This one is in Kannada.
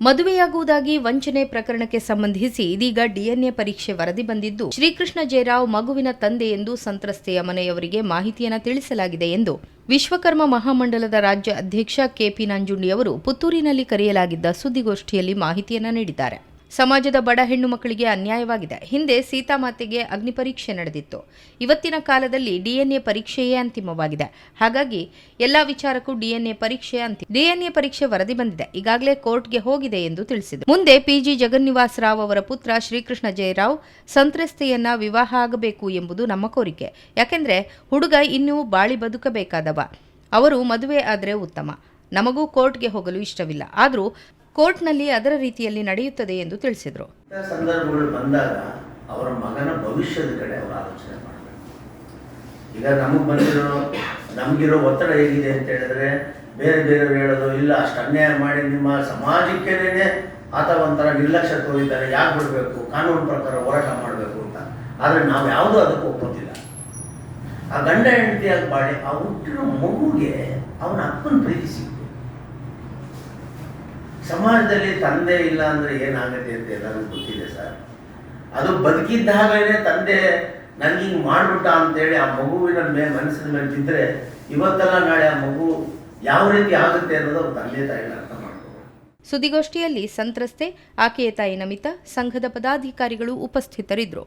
ಮದುವೆಯಾಗುವುದಾಗಿ ವಂಚನೆ ಪ್ರಕರಣಕ್ಕೆ ಸಂಬಂಧಿಸಿ ಇದೀಗ ಡಿಎನ್ಎ ಪರೀಕ್ಷೆ ವರದಿ ಬಂದಿದ್ದು, ಶ್ರೀಕೃಷ್ಣ ಜಯರಾವ್ ಮಗುವಿನ ತಂದೆ ಎಂದು ಸಂತ್ರಸ್ತೆಯ ಮನೆಯವರಿಗೆ ಮಾಹಿತಿಯನ್ನು ತಿಳಿಸಲಾಗಿದೆ ಎಂದು ವಿಶ್ವಕರ್ಮ ಮಹಾಮಂಡಲದ ರಾಜ್ಯ ಅಧ್ಯಕ್ಷ ಕೆಪಿ ನಂಜುಂಡಿಯವರು ಪುತ್ತೂರಿನಲ್ಲಿ ಕರೆಯಲಾಗಿದ್ದ ಸುದ್ದಿಗೋಷ್ಠಿಯಲ್ಲಿ ಮಾಹಿತಿಯನ್ನು ನೀಡಿದ್ದಾರೆ. ಸಮಾಜದ ಬಡ ಹೆಣ್ಣು ಮಕ್ಕಳಿಗೆ ಅನ್ಯಾಯವಾಗಿದೆ. ಹಿಂದೆ ಸೀತಾಮಾತೆಗೆ ಅಗ್ನಿ ಪರೀಕ್ಷೆ ನಡೆದಿತ್ತು. ಇವತ್ತಿನ ಕಾಲದಲ್ಲಿ ಡಿಎನ್ಎ ಪರೀಕ್ಷೆಯೇ ಅಂತಿಮವಾಗಿದೆ. ಹಾಗಾಗಿ ಎಲ್ಲ ವಿಚಾರಕ್ಕೂ ಡಿಎನ್ಎ ಪರೀಕ್ಷೆ ಅಂತಿಮ ಡಿಎನ್ಎ ಪರೀಕ್ಷೆ ವರದಿ ಬಂದಿದೆ. ಈಗಾಗಲೇ ಕೋರ್ಟ್ಗೆ ಹೋಗಿದೆ ಎಂದು ತಿಳಿಸಿದರು ಮುಂದೆ ಪಿಜಿ ಜಗನ್ನಿವಾಸ್ ರಾವ್ ಅವರ ಪುತ್ರ ಶ್ರೀಕೃಷ್ಣ ಜಯರಾವ್ ಸಂತ್ರಸ್ತೆಯನ್ನ ವಿವಾಹ ಆಗಬೇಕು ಎಂಬುದು ನಮ್ಮ ಕೋರಿಕೆ. ಯಾಕೆಂದ್ರೆ ಹುಡುಗ ಇನ್ನೂ ಬಾಳಿ ಬದುಕಬೇಕಾದವ. ಅವರು ಮದುವೆ ಆದರೆ ಉತ್ತಮ. ನಮಗೂ ಕೋರ್ಟ್ಗೆ ಹೋಗಲು ಇಷ್ಟವಿಲ್ಲ. ಆದರೂ ಕೋರ್ಟ್ನಲ್ಲಿ ಅದರ ರೀತಿಯಲ್ಲಿ ನಡೆಯುತ್ತದೆ ಎಂದು ತಿಳಿಸಿದರು. ಸಂದರ್ಭಗಳು ಬಂದಾಗ ಅವರ ಮಗನ ಭವಿಷ್ಯದ ಕಡೆ ಅವರು ಆಲೋಚನೆ ಮಾಡಬೇಕು. ಈಗ ನಮಗೆ ಬಂದಿರೋ, ನಮಗಿರೋ ಒತ್ತಡ ಹೇಗಿದೆ ಅಂತ ಹೇಳಿದ್ರೆ ಬೇರೆ ಬೇರೆಯವ್ರು ಹೇಳೋದು, ಇಲ್ಲ, ಅಷ್ಟು ಅನ್ಯಾಯ ಮಾಡಿ ನಿಮ್ಮ ಸಮಾಜಕ್ಕೇನೆ ಆತ ಒಂಥರ ನಿರ್ಲಕ್ಷ್ಯ ತೋರಿದ್ದಾರೆ, ಯಾಕೆ ಬಿಡಬೇಕು, ಕಾನೂನು ಪ್ರಕಾರ ಹೋರಾಟ ಮಾಡಬೇಕು ಅಂತ. ಆದರೆ ನಾವು ಯಾವುದೂ ಅದಕ್ಕೆ ಒಪ್ಪೋದಿಲ್ಲ. ಆ ಗಂಡ ಹೆಂಡತಿಯಾಗಿ ಬಾಡಿ ಆ ಹುಟ್ಟಿರೋ ಮಗುಗೆ ಅವನ ಅಪ್ಪನ ಪ್ರೀತಿಸಿ. ಸಮಾಜದಲ್ಲಿ ತಂದೆ ಇಲ್ಲ ಅಂದ್ರೆ ಏನಾಗುತ್ತೆ ಅಂತ ಎಲ್ಲರಿಗೂ ಗೊತ್ತಿದೆ ಸರ್. ಅದು ಬದುಕಿದ್ದಾಗಲೇ ತಂದೆ ನನಗೆ ಹಿಂಗೆ ಮಾಡ್ಬಿಟ್ಟ ಅಂತೇಳಿ ಆ ಮಗುವಿನ ಮೇ, ಮನಸ್ಸಿನ ಮೇಲೆ ಬಿದ್ದರೆ ಇವತ್ತೆಲ್ಲ ನಾಳೆ ಆ ಮಗು ಯಾವ ರೀತಿ ಆಗುತ್ತೆ ಅನ್ನೋದು ಅವ್ರ ತಂದೆ ತಾಯಿನ ಅರ್ಥ ಸುದ್ದಿಗೋಷ್ಠಿಯಲ್ಲಿ ಸಂತ್ರಸ್ತೆ, ಆಕೆಯ ತಾಯಿ ನಮಿತಾ, ಸಂಘದ ಪದಾಧಿಕಾರಿಗಳು ಉಪಸ್ಥಿತರಿದ್ದರು.